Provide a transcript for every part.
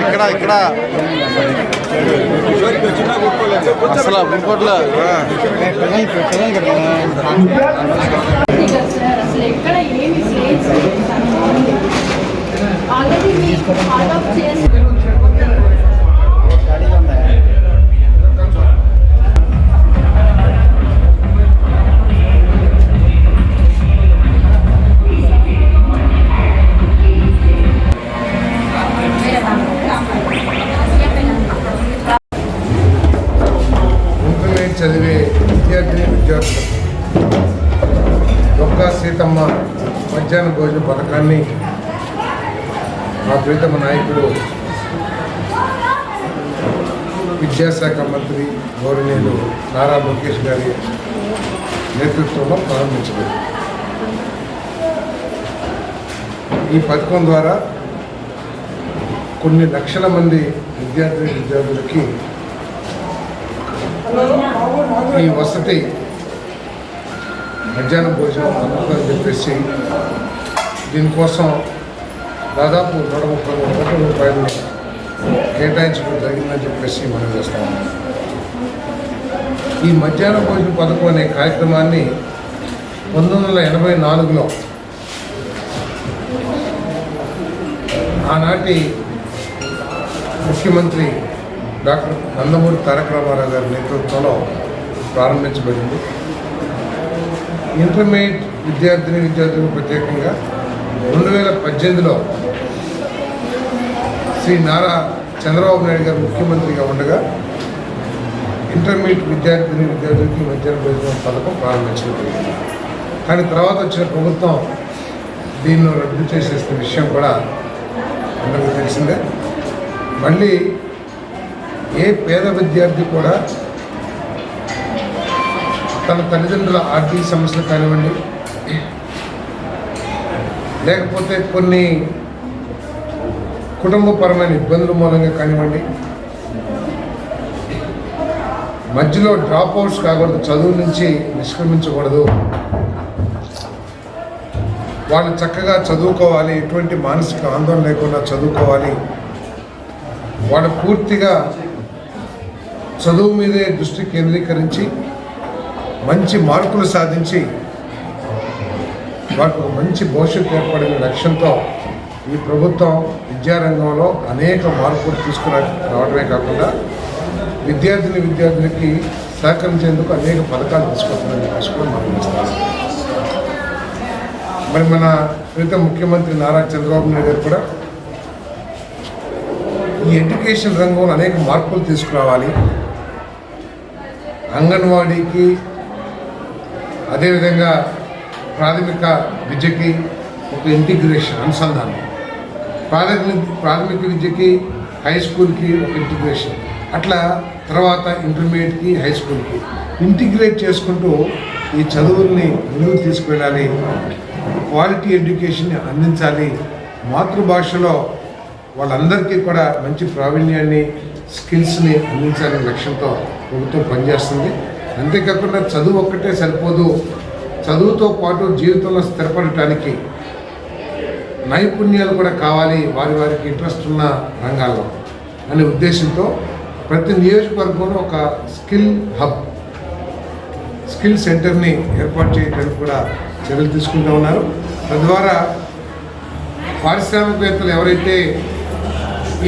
ఇక్కడ ఇక్కడ అసలు చేసి ఆల్రెడీ విద్యార్థిని సీతమ్మ మధ్యాహ్న భోజన పథకాన్ని మా ప్రీతమ నాయకుడు విద్యాశాఖ మంత్రి గౌరవనీయులు నారా లోకేష్ గారి నేతృత్వంలో ప్రారంభించబడింది. ఈ పథకం ద్వారా కొన్ని లక్షల మంది విద్యార్థి విద్యార్థులకి ఈ వసతి మధ్యాహ్న భోజనం అందుతుందని చెప్పేసి దీనికోసం దాదాపు నూట ముప్పై మూడు కోట్ల రూపాయలు కేటాయించడం జరిగిందని చెప్పేసి మనం చేస్తాం ఈ మధ్యాహ్న భోజన పథకం అనే కార్యక్రమాన్ని పంతొమ్మిది వందల ఎనభై నాలుగులో ఆనాటి ముఖ్యమంత్రి డాక్టర్ నందమూరి తారక రామారావు గారి నేతృత్వంలో ప్రారంభించబడింది. ఇంటర్మీడియట్ విద్యార్థిని విద్యార్థులకు ప్రత్యేకంగా రెండు వేల పద్దెనిమిదిలో శ్రీ నారా చంద్రబాబు నాయుడు గారు ముఖ్యమంత్రిగా ఉండగా ఇంటర్మీడియట్ విద్యార్థిని విద్యార్థులకి మధ్యాహ్న భోజనం పథకం ప్రారంభించబడింది కానీ తర్వాత వచ్చిన ప్రభుత్వం దీన్ని రద్దు చేసేసిన విషయం కూడా అందరికీ తెలిసిందే. మళ్ళీ ఏ పేద విద్యార్థి కూడా తన తల్లిదండ్రుల ఆర్థిక సమస్యలు కానివ్వండి లేకపోతే కొన్ని కుటుంబపరమైన ఇబ్బందుల మూలంగా కానివ్వండి మధ్యలో డ్రాప్ అవుట్స్ కాకూడదు చదువు నుంచి నిష్క్రమించకూడదు. వాళ్ళు చక్కగా చదువుకోవాలి ఎటువంటి మానసిక ఆందోళన లేకుండా చదువుకోవాలి. వాళ్ళు పూర్తిగా చదువు మీదే దృష్టి కేంద్రీకరించి మంచి మార్కులు సాధించి వారికి మంచి భవిష్యత్తు ఏర్పడిన లక్ష్యంతో ఈ ప్రభుత్వం విద్యారంగంలో అనేక మార్పులు తీసుకురా రావడమే కాకుండా విద్యార్థిని విద్యార్థులకి సహకరించేందుకు అనేక పథకాలు తీసుకొస్తుందని చెప్పేసి కూడా మనం మరి మన ప్రీత ముఖ్యమంత్రి నారా చంద్రబాబు నాయుడు గారు కూడా ఈ ఎడ్యుకేషన్ రంగంలో అనేక మార్పులు తీసుకురావాలి. అంగన్వాడీకి అదేవిధంగా ప్రాథమిక విద్యకి ఒక ఇంటిగ్రేషన్ అనుసంధానం. ప్రాథమిక ప్రాథమిక విద్యకి హై స్కూల్కి ఒక ఇంటిగ్రేషన్. అట్లా తర్వాత ఇంటర్మీడియట్కి హై స్కూల్కి ఇంటిగ్రేట్ చేసుకుంటూ ఈ చదువుల్ని ముందుకు తీసుకువెళ్ళాలి. క్వాలిటీ ఎడ్యుకేషన్ని అందించాలి. మాతృభాషలో వాళ్ళందరికీ కూడా మంచి ప్రావీణ్యాన్ని స్కిల్స్ని అందించాలనే లక్ష్యంతో ప్రభుత్వం పనిచేస్తుంది. అంతేకాకుండా చదువు ఒక్కటే సరిపోదు. చదువుతో పాటు జీవితంలో స్థిరపడటానికి నైపుణ్యాలు కూడా కావాలి. వారి వారికి ఇంట్రెస్ట్ ఉన్న రంగాల్లో అనే ఉద్దేశంతో ప్రతి నియోజకవర్గంలో ఒక స్కిల్ హబ్ స్కిల్ సెంటర్ని ఏర్పాటు చేయడానికి కూడా చర్యలు తీసుకుంటూ ఉన్నారు. తద్వారా పారిశ్రామికవేత్తలు ఎవరైతే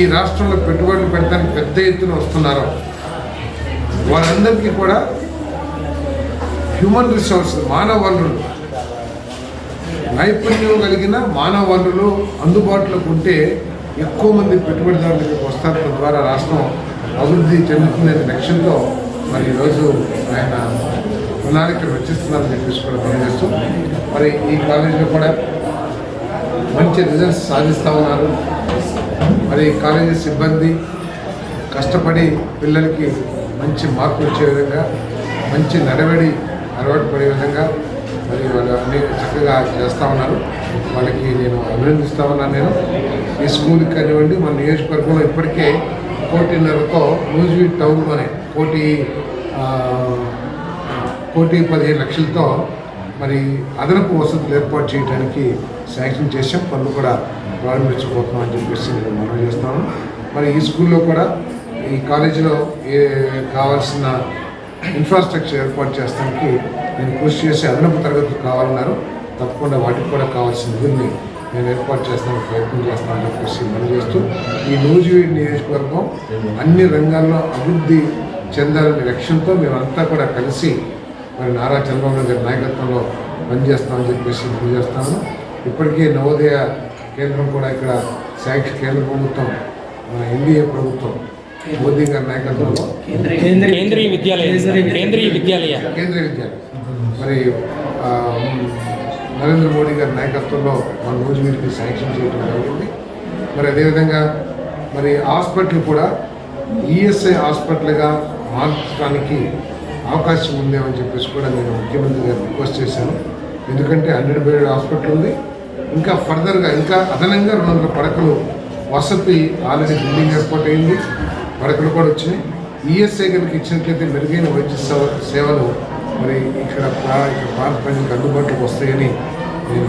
ఈ రాష్ట్రంలో పెట్టుబడులు పెడతానికి పెద్ద ఎత్తున వస్తున్నారో వారందరికీ కూడా హ్యూమన్ రిసోర్స్ మానవ వనరులు. నైపుణ్యం కలిగిన మానవ వనరులు అందుబాటులోకి ఉంటే ఎక్కువ మంది పెట్టుబడిదారులకి వస్తారు. తద్వారా రాష్ట్రం అభివృద్ధి చెందుతుందనే లక్ష్యంతో మరి ఈరోజు ఆయన ప్రణాళికలు రచిస్తున్నారని చెప్పేసి కూడా తెలియజేస్తూ మరి ఈ కాలేజీలో కూడా మంచి రిజల్ట్స్ సాధిస్తూ ఉన్నారు. మరి కాలేజీ సిబ్బంది కష్టపడి పిల్లలకి మంచి మార్కులు వచ్చే విధంగా మంచి నడవడి అలవాటు పడే విధంగా మరి వాళ్ళు అన్ని చక్కగా చేస్తూ ఉన్నారు. వాళ్ళకి నేను అభినందిస్తూ ఉన్నాను నేను. ఈ స్కూల్కి కానివ్వండి మన నియోజకవర్గంలో ఇప్పటికే కోటిన్నరతో లూజ్వీ టౌన్ అనే కోటి కోటి పదిహేను లక్షలతో మరి అదనపు వసతులు ఏర్పాటు చేయడానికి శాంక్షన్ చేసాం పనులు కూడా ప్రారంభించబోతున్నాం అని చెప్పేసి నేను మనం చేస్తాను మరి ఈ స్కూల్లో కూడా ఈ కాలేజీలో ఏ కావాల్సిన ఇన్ఫ్రాస్ట్రక్చర్ ఏర్పాటు చేస్తానికి నేను కృషి చేసి అదనపు తరగతులు కావాలన్నారు. తప్పకుండా వాటికి కూడా కావాల్సిన విధుల్ని నేను ఏర్పాటు చేస్తాను ప్రయత్నం చేస్తానని చెప్పేసి మనం చేస్తూ ఈ నూజివీడి నియోజకవర్గం అన్ని రంగాల్లో అభివృద్ధి చెందాలని లక్ష్యంతో మేమంతా కూడా కలిసి మరి నారా చంద్రబాబు గారి నాయకత్వంలో పనిచేస్తామని చెప్పేసి తెలియజేస్తాను ఇప్పటికే నవోదయ కేంద్రం కూడా ఇక్కడ శాంక్షన్ కేంద్ర ప్రభుత్వం మన ఎన్డీఏ ప్రభుత్వం మోదీ గారి నాయకత్వంలో కేంద్రీయ విద్యాలయ. కేంద్రీయ విద్యాలయ. కేంద్రీయ విద్యాలయం. మరి నరేంద్ర మోడీ గారి నాయకత్వంలో మన రోజు వీరికి శాంక్షన్ చేయడం జరిగింది. మరి అదేవిధంగా మరి హాస్పిటల్ కూడా ఈఎస్ఐ హాస్పిటల్గా మార్చడానికి అవకాశం ఉందేమని చెప్పేసి కూడా నేను ముఖ్యమంత్రి గారు రిక్వెస్ట్ చేశాను. ఎందుకంటే హండ్రెడ్ బెడ్ హాస్పిటల్ ఉంది. ఇంకా ఫర్దర్గా ఇంకా అదనంగా రెండు వందల పడకలు వసతి ఆల్రెడీ బిల్డింగ్ ఏర్పాటు అయింది మరకలు కూడా వచ్చినాయి. ఈఎస్ఐ కనుక ఇచ్చినట్లయితే మెరుగైన వైద్య సేవ- సేవలు మరి ఇక్కడ ఇక్కడ భారత ప్రజలకు అందుబాటులోకి వస్తాయని నేను